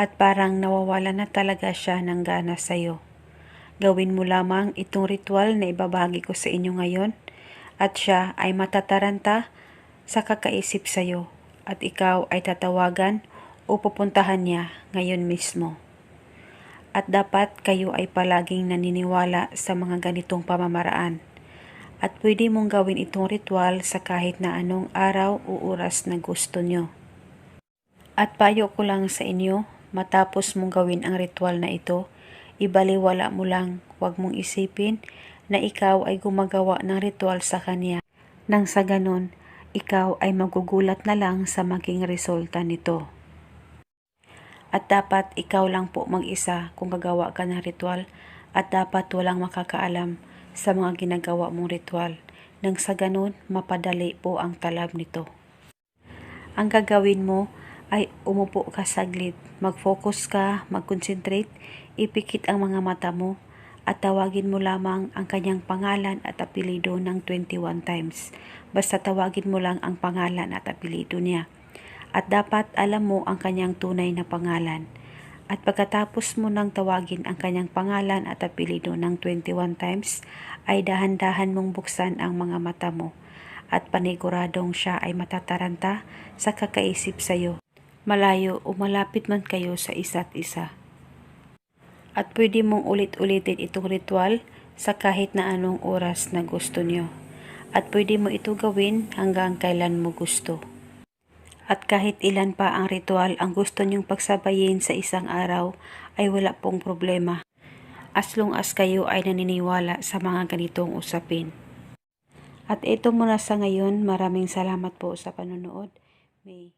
At parang nawawala na talaga siya ng gana sa'yo. Gawin mo lamang itong ritual na ibabagi ko sa inyo ngayon at siya ay matataranta sa kakaisip sa'yo at ikaw ay tatawagan o pupuntahan niya ngayon mismo. At dapat kayo ay palaging naniniwala sa mga ganitong pamamaraan. At pwede mong gawin itong ritual sa kahit na anong araw o oras na gusto nyo. At payo ko lang sa inyo, matapos mong gawin ang ritual na ito, ibaliwala mo lang, huwag mong isipin na ikaw ay gumagawa ng ritual sa kanya. Nang sa ganon, ikaw ay magugulat na lang sa maging resulta nito. At dapat ikaw lang po mag-isa kung gagawa ka ng ritual at dapat walang makakaalam sa mga ginagawa mong ritual. Nang sa ganon, mapadali po ang talab nito. Ang gagawin mo ay umupo ka saglit, mag-focus ka, mag-concentrate, ipikit ang mga mata mo, at tawagin mo lamang ang kanyang pangalan at apelido ng 21 times. Basta tawagin mo lang ang pangalan at apelido niya. At dapat alam mo ang kanyang tunay na pangalan. At pagkatapos mo nang tawagin ang kanyang pangalan at apelido ng 21 times, ay dahan-dahan mong buksan ang mga mata mo at paniguradong siya ay matataranta sa kakaisip sa iyo malayo o malapit man kayo sa isa't isa. At pwede mong ulit-ulitin itong ritual sa kahit na anong oras na gusto nyo. At pwede mo ito gawin hanggang kailan mo gusto. At kahit ilan pa ang ritual ang gusto nyong pagsabayin sa isang araw ay wala pong problema. As long as kayo ay naniniwala sa mga ganitong usapin. At ito muna sa ngayon, maraming salamat po sa panonood. May